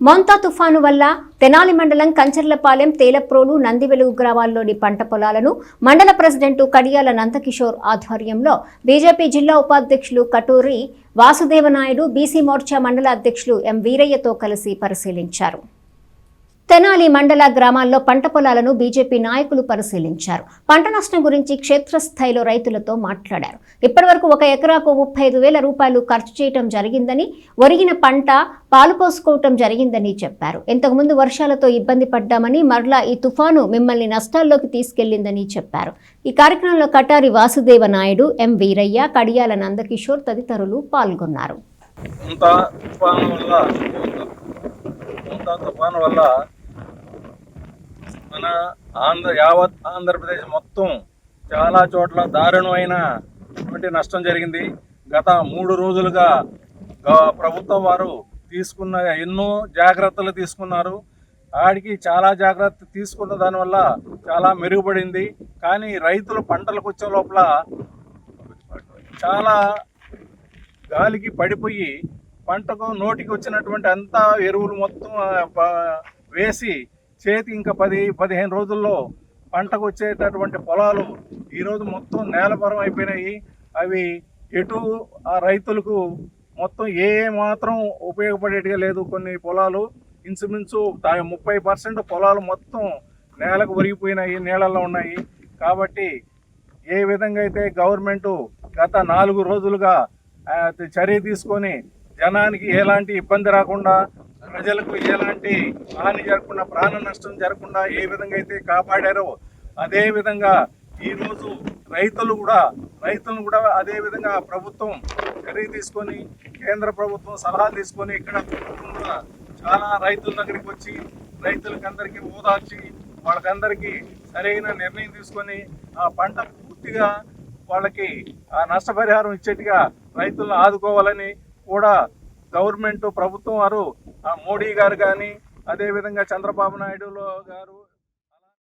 మొంతా తుఫాను వల్ల తెనాలి మండలం కంచర్లపాలెం తేలప్రోలు నందివెలుగు గ్రామాల్లోని పంట పొలాలను మండల ప్రెసిడెంట్ కడియాల నందకిషోర్ ఆధ్వర్యంలో బీజేపీ జిల్లా ఉపాధ్యక్షులు కటూరి వాసుదేవనాయుడు బీసీ మోర్చా మండల అధ్యక్షులు ఎం వీరయ్యతో కలిసి పరిశీలించారు. తెనాలి మండల గ్రామాల్లో పంట పొలాలను బీజేపీ నాయకులు పరిశీలించారు. పంట నష్టం గురించి క్షేత్రస్థాయిలో రైతులతో మాట్లాడారు. ఇప్పటివరకు ఒక ఎకరాకు ముప్పై ఐదు వేల రూపాయలు ఖర్చు చేయటం జరిగిందని ఒరిగిన పంట పాలు పోసుకోవటం జరిగిందని చెప్పారు. ఇంతకుముందు వర్షాలతో ఇబ్బంది పడ్డామని మరలా ఈ తుఫాను మిమ్మల్ని నష్టాల్లోకి తీసుకెళ్ళిందని చెప్పారు. ఈ కార్యక్రమంలో కటారి వాసుదేవ నాయుడు ఎం వీరయ్య కడియాల నందకిషోర్ తదితరులు పాల్గొన్నారు. తుఫాను వల్ల తుఫాను వల్ల మన ఆంధ్ర యావత్ ఆంధ్రప్రదేశ్ మొత్తం చాలా చోట్ల దారుణమైనటువంటి నష్టం జరిగింది. గత మూడు రోజులుగా ప్రభుత్వం వారు తీసుకున్న ఎన్నో జాగ్రత్తలు తీసుకున్నారు. ఆడికి చాలా జాగ్రత్త తీసుకున్న దానివల్ల చాలా మెరుగుపడింది. కానీ రైతులు పంటలకు వచ్చే లోపల చాలా గాలికి పడిపోయి పంటకు నోటికి వచ్చినటువంటి అంతా ఎరువులు మొత్తం వేసి చేతి ఇంకా పది పదిహేను రోజుల్లో పంటకు వచ్చేటటువంటి పొలాలు ఈరోజు మొత్తం నేలపరం అయిపోయినాయి. అవి ఎటు ఆ రైతులకు మొత్తం ఏ మాత్రం ఉపయోగపడేట్టుగా లేదు కొన్ని పొలాలు. ఇంచుమించు దా- ముప్పై పర్సెంట్ పొలాలు మొత్తం నేలకు ఒరిగిపోయినాయి నీళ్ళల్లో ఉన్నాయి. కాబట్టి ఏ విధంగా అయితే గవర్నమెంట్ గత నాలుగు రోజులుగా చర్య తీసుకొని జనానికి ఎలాంటి ఇబ్బంది రాకుండా ప్రజలకు ఎలాంటి హాని జరగకుండా ప్రాణ నష్టం జరగకుండా ఏ విధంగా అయితే కాపాడారో అదే విధంగా ఈరోజు రైతులు కూడా రైతులను కూడా అదే విధంగా ప్రభుత్వం చర్య తీసుకొని కేంద్ర ప్రభుత్వం సలహా తీసుకొని ఇక్కడ చాలా రైతుల దగ్గరికి వచ్చి రైతులకి అందరికీ ఓదార్చి వాళ్ళకందరికీ సరైన నిర్ణయం తీసుకొని ఆ పంట పూర్తిగా వాళ్ళకి ఆ నష్టపరిహారం ఇచ్చేట్టుగా రైతులను ఆదుకోవాలని కూడా గవర్నమెంట్ ప్రభుత్వం వారు ఆ మోడీ గారు కానీ అదేవిధంగా చంద్రబాబు నాయుడు గారు